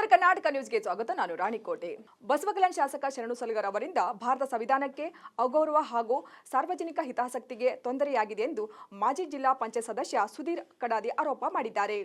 ಉತ್ತರ ಕರ್ನಾಟಕ ನ್ಯೂಸ್ಗೆ ಸ್ವಾಗತ. ನಾನು ರಾಣಿಕೋಟೆ. ಬಸವಕಲ್ಯಾಣ ಶಾಸಕ ಶರಣು ಸಲಗರ್ ಅವರಿಂದ ಭಾರತ ಸಂವಿಧಾನಕ್ಕೆ ಅಗೌರವ ಹಾಗೂ ಸಾರ್ವಜನಿಕ ಹಿತಾಸಕ್ತಿಗೆ ತೊಂದರೆಯಾಗಿದೆ ಎಂದು ಮಾಜಿ ಜಿಲ್ಲಾ ಪಂಚಾಯತ್ ಸದಸ್ಯ ಸುಧೀರ್ ಕಡಾದಿ ಆರೋಪ ಮಾಡಿದ್ದಾರೆ.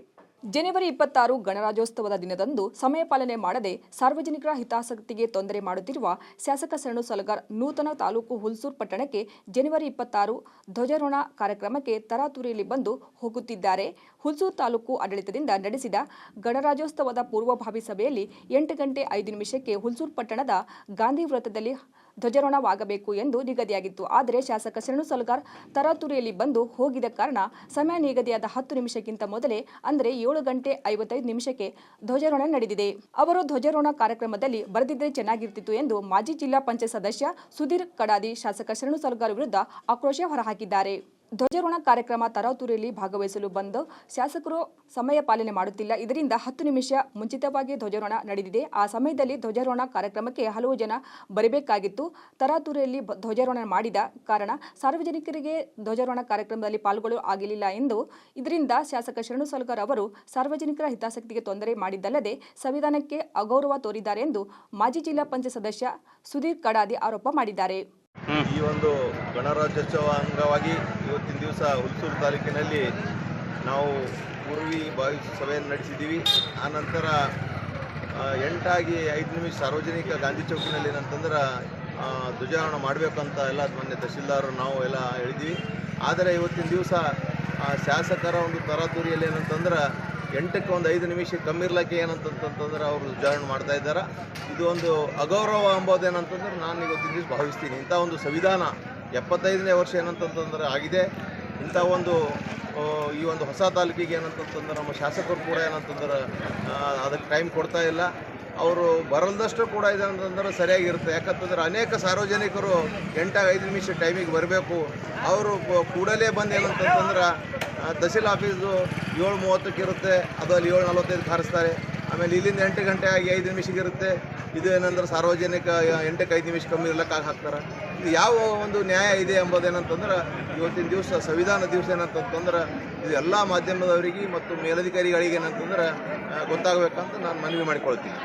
ಜನವರಿ ಇಪ್ಪತ್ತಾರು ಗಣರಾಜ್ಯೋತ್ಸವದ ದಿನದಂದು ಸಮಯ ಪಾಲನೆ ಮಾಡದೆ ಸಾರ್ವಜನಿಕರ ಹಿತಾಸಕ್ತಿಗೆ ತೊಂದರೆ ಮಾಡುತ್ತಿರುವ ಶಾಸಕ ಸರಣು ಸಲಗಾರ್ ನೂತನ ತಾಲೂಕು ಹುಲ್ಸೂರ್ ಪಟ್ಟಣಕ್ಕೆ ಜನವರಿ ಇಪ್ಪತ್ತಾರು ಧ್ವಜಾರೋಹಣ ಕಾರ್ಯಕ್ರಮಕ್ಕೆ ತರಾತುರಿಯಲ್ಲಿ ಬಂದು ಹೋಗುತ್ತಿದ್ದಾರೆ. ಹುಲ್ಸೂರ್ ತಾಲೂಕು ಆಡಳಿತದಿಂದ ನಡೆಸಿದ ಗಣರಾಜ್ಯೋತ್ಸವದ ಪೂರ್ವಭಾವಿ ಸಭೆಯಲ್ಲಿ ಎಂಟು ಗಂಟೆ ಐದು ನಿಮಿಷಕ್ಕೆ ಹುಲ್ಸೂರ್ ಪಟ್ಟಣದ ಗಾಂಧಿ ವೃತ್ತದಲ್ಲಿ ಧ್ವಜಾರೋಹಣವಾಗಬೇಕು ಎಂದು ನಿಗದಿಯಾಗಿತ್ತು. ಆದರೆ ಶಾಸಕ ಶರಣು ಸಲಗಾರ್ ತರಾತುರಿಯಲ್ಲಿ ಬಂದು ಹೋಗಿದ ಕಾರಣ ಸಮಯ ನಿಗದಿಯಾದ ಹತ್ತು ನಿಮಿಷಕ್ಕಿಂತ ಮೊದಲೇ, ಅಂದರೆ ಏಳು ಗಂಟೆ ಐವತ್ತೈದು ನಿಮಿಷಕ್ಕೆ ಧ್ವಜಾರೋಹಣ ನಡೆದಿದೆ. ಅವರು ಧ್ವಜಾರೋಹಣ ಕಾರ್ಯಕ್ರಮದಲ್ಲಿ ಬರೆದಿದ್ದರೆ ಚೆನ್ನಾಗಿರ್ತಿತ್ತು ಎಂದು ಮಾಜಿ ಜಿಲ್ಲಾ ಪಂಚಾಯತ್ ಸದಸ್ಯ ಸುಧೀರ್ ಕಡಾದಿ, ಶಾಸಕ ಶರಣು ಸಲಗಾರ್ ವಿರುದ್ಧ ಆಕ್ರೋಶ ಹೊರಹಾಕಿದ್ದಾರೆ. ಧ್ವಜಾರೋಹಣ ಕಾರ್ಯಕ್ರಮ ತರಾತುರಿಯಲ್ಲಿ ಭಾಗವಹಿಸಲು ಬಂದು ಶಾಸಕರು ಸಮಯ ಪಾಲನೆ ಮಾಡುತ್ತಿಲ್ಲ. ಇದರಿಂದ ಹತ್ತು ನಿಮಿಷ ಮುಂಚಿತವಾಗಿ ಧ್ವಜಾರೋಹಣ ನಡೆದಿದೆ. ಆ ಸಮಯದಲ್ಲಿ ಧ್ವಜಾರೋಹಣ ಕಾರ್ಯಕ್ರಮಕ್ಕೆ ಹಲವು ಜನ ಬರಬೇಕಾಗಿತ್ತು. ತರಾತುರಿಯಲ್ಲಿ ಧ್ವಜಾರೋಹಣ ಮಾಡಿದ ಕಾರಣ ಸಾರ್ವಜನಿಕರಿಗೆ ಧ್ವಜಾರೋಹಣ ಕಾರ್ಯಕ್ರಮದಲ್ಲಿ ಪಾಲ್ಗೊಳ್ಳಲು ಆಗಲಿಲ್ಲ ಎಂದು ಇದರಿಂದ ಶಾಸಕ ಶರಣು ಸಲಗರ್ ಅವರು ಸಾರ್ವಜನಿಕರ ಹಿತಾಸಕ್ತಿಗೆ ತೊಂದರೆ ಮಾಡಿದ್ದಲ್ಲದೆ ಸಂವಿಧಾನಕ್ಕೆ ಅಗೌರವ ತೋರಿದ್ದಾರೆ ಎಂದು ಮಾಜಿ ಜಿಲ್ಲಾ ಪಂಚಾಯತ್ ಸದಸ್ಯ ಸುಧೀರ್ ಕಡಾದಿ ಆರೋಪ ಮಾಡಿದ್ದಾರೆ. ಈ ಒಂದು ಗಣರಾಜ್ಯೋತ್ಸವ ಅಂಗವಾಗಿ ಇವತ್ತಿನ ದಿವಸ ಹುಲ್ಸೂರು ತಾಲೂಕಿನಲ್ಲಿ ನಾವು ಪೂರ್ವಿ ಬಾವಿ ಸಭೆಯನ್ನು ನಡೆಸಿದ್ದೀವಿ. ಆನಂತರ ಎಂಟಾಗಿ ಐದು ನಿಮಿಷ ಸಾರ್ವಜನಿಕ ಗಾಂಧಿ ಚೌಕಿನಲ್ಲಿ ಏನಂತಂದ್ರೆ ಧ್ವಜಾರೋಹಣ ಮಾಡಬೇಕಂತ ಎಲ್ಲ ಮೊನ್ನೆ ತಹಸೀಲ್ದಾರರು ನಾವು ಎಲ್ಲ ಹೇಳಿದ್ವಿ ಆದರೆ ಇವತ್ತಿನ ದಿವಸ ಶಾಸಕರ ಒಂದು ತರಾತುರಿಯಲ್ಲಿ ಏನಂತಂದ್ರೆ ಎಂಟಕ್ಕೆ ಒಂದು ಐದು ನಿಮಿಷ ಕಮ್ಮಿರ್ಲಕ್ಕೆ ಏನಂತಂತಂದ್ರೆ ಅವರು ಜಾಯ್ನ್ ಮಾಡ್ತಾ ಇದ್ದಾರೆ. ಇದು ಒಂದು ಅಗೌರವ ಎಂಬುದೇನಂತಂದ್ರೆ ನಾನು ಇವತ್ತಿನ ಭಾವಿಸ್ತೀನಿ. ಇಂಥ ಒಂದು ಸಂವಿಧಾನ ಎಪ್ಪತ್ತೈದನೇ ವರ್ಷ ಏನಂತಂತಂದ್ರೆ ಆಗಿದೆ. ಇಂಥ ಒಂದು ಈ ಒಂದು ಹೊಸ ತಾಲೂಕಿಗೆ ಏನಂತಂತಂದ್ರೆ ನಮ್ಮ ಶಾಸಕರು ಕೂಡ ಏನಂತಂದ್ರೆ ಅದಕ್ಕೆ ಟೈಮ್ ಕೊಡ್ತಾ ಇಲ್ಲ. ಅವರು ಬರಲ್ದಷ್ಟು ಕೂಡ ಇದೆ ಅಂತಂದ್ರೆ ಸರಿಯಾಗಿರುತ್ತೆ. ಯಾಕಂತಂದ್ರೆ ಅನೇಕ ಸಾರ್ವಜನಿಕರು ಎಂಟಾಗ ಐದು ನಿಮಿಷ ಟೈಮಿಗೆ ಬರಬೇಕು. ಅವರು ಕೂಡಲೇ ಬಂದು ಏನಂತಂತಂದ್ರೆ ತಹಸೀಲ್ ಆಫೀಸು ಏಳು ಮೂವತ್ತಕ್ಕೆ ಇರುತ್ತೆ, ಅದು ಅಲ್ಲಿ ಏಳು ನಲವತ್ತೈದು ಹಾರಿಸ್ತಾರೆ ಆಮೇಲೆ ಇಲ್ಲಿಂದ ಎಂಟು ಗಂಟೆ ಆಗಿ ಐದು ನಿಮಿಷಕ್ಕೆ ಇರುತ್ತೆ. ಇದು ಏನಂದ್ರೆ ಸಾರ್ವಜನಿಕ ಎಂಟಕ್ಕೆ ಐದು ನಿಮಿಷ ಕಮ್ಮಿ ಇರ್ಲಕ್ಕಾಗಿ ಹಾಕ್ತಾರೆ. ಇದು ಯಾವ ಒಂದು ನ್ಯಾಯ ಇದೆ ಎಂಬುದೇನಂತಂದ್ರೆ ಇವತ್ತಿನ ದಿವಸ, ಸಂವಿಧಾನ ದಿವಸ ಏನಂತಂತಂದ್ರೆ, ಇದು ಎಲ್ಲ ಮಾಧ್ಯಮದವರಿಗೆ ಮತ್ತು ಮೇಲಧಿಕಾರಿಗಳಿಗೆ ಏನಂತಂದ್ರೆ ಗೊತ್ತಾಗಬೇಕಂತ ನಾನು ಮನವಿ ಮಾಡಿಕೊಳ್ತೀನಿ.